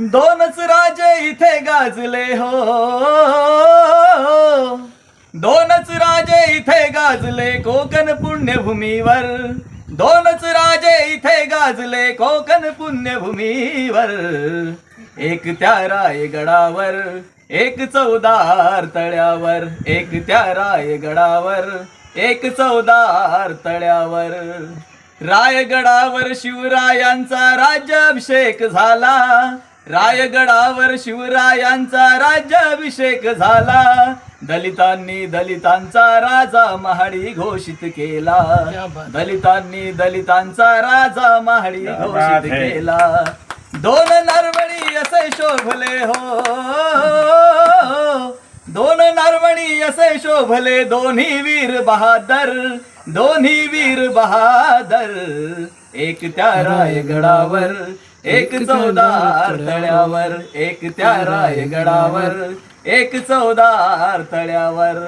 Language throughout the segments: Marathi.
दोनच राजे इथे गाजले हो. दोनच राजे इथे गाजले कोकण पुण्यभूमीवर. दोनच राजे इथे गाजले कोकण पुण्यभूमीवर. एक त्या रायगडावर एक चौदार तळ्यावर. एक त्या रायगडावर एक चौदार तळ्यावर. रायगडावर शिवरायांचा राज्याभिषेक झाला. रायगडावर शिवरायांचा राज्याभिषेक झाला. दलितांनी दलितांचा राजा महाडी घोषित केला. दलितांनी दलितांचा राजा महाडी घोषित केला. दोन नरवणी असे शोभले हो. दोन नारवणी असे शोभले दोन्ही वीर बहादर. दोन्ही वीर बहादर एक त्या रायगडावर एक चौदार तळ्यावर एक त्या रायगडावर एक चौदार तळ्यावर.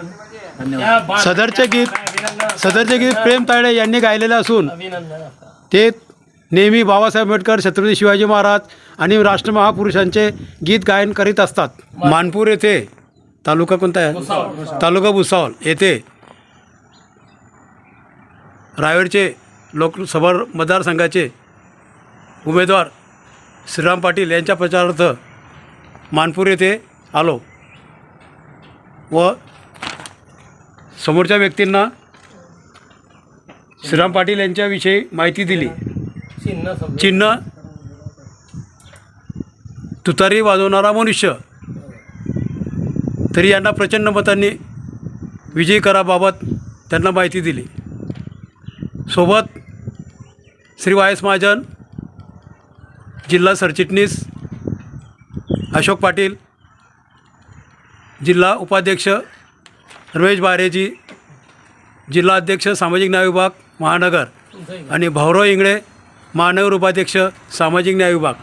सदरचे गीत सदरचे गीत प्रेम तायडे यांनी गायलेले असून ते नेहमी बाबासाहेब आंबेडकर छत्रपती शिवाजी महाराज आणि राष्ट्रमहापुरुषांचे गीत गायन करीत असतात. मानपूर येथे तालुका कोणता आहे? तालुका भुसावळ येथे. रायगडचे लोकसभा मतदारसंघाचे उमेदवार श्रीराम पाटील यांच्या प्रचारार्थ मानपूर येथे आलो व समोरच्या व्यक्तींना श्रीराम पाटील यांच्याविषयी माहिती दिली. चिन्ह तुतारी वाजवणारा मनुष्य. तरी यांना प्रचंड मतांनी विजयी कराबाबत त्यांना माहिती दिली. सोबत श्री वाय एस महाजन जिल्हा सरचिटणीस अशोक पाटील जिल्हा उपाध्यक्ष रमेश बारेजी जिल्हा अध्यक्ष सामाजिक न्याय विभाग महानगर आणि भाऊराव इंगळे महानगर उपाध्यक्ष सामाजिक न्याय विभाग.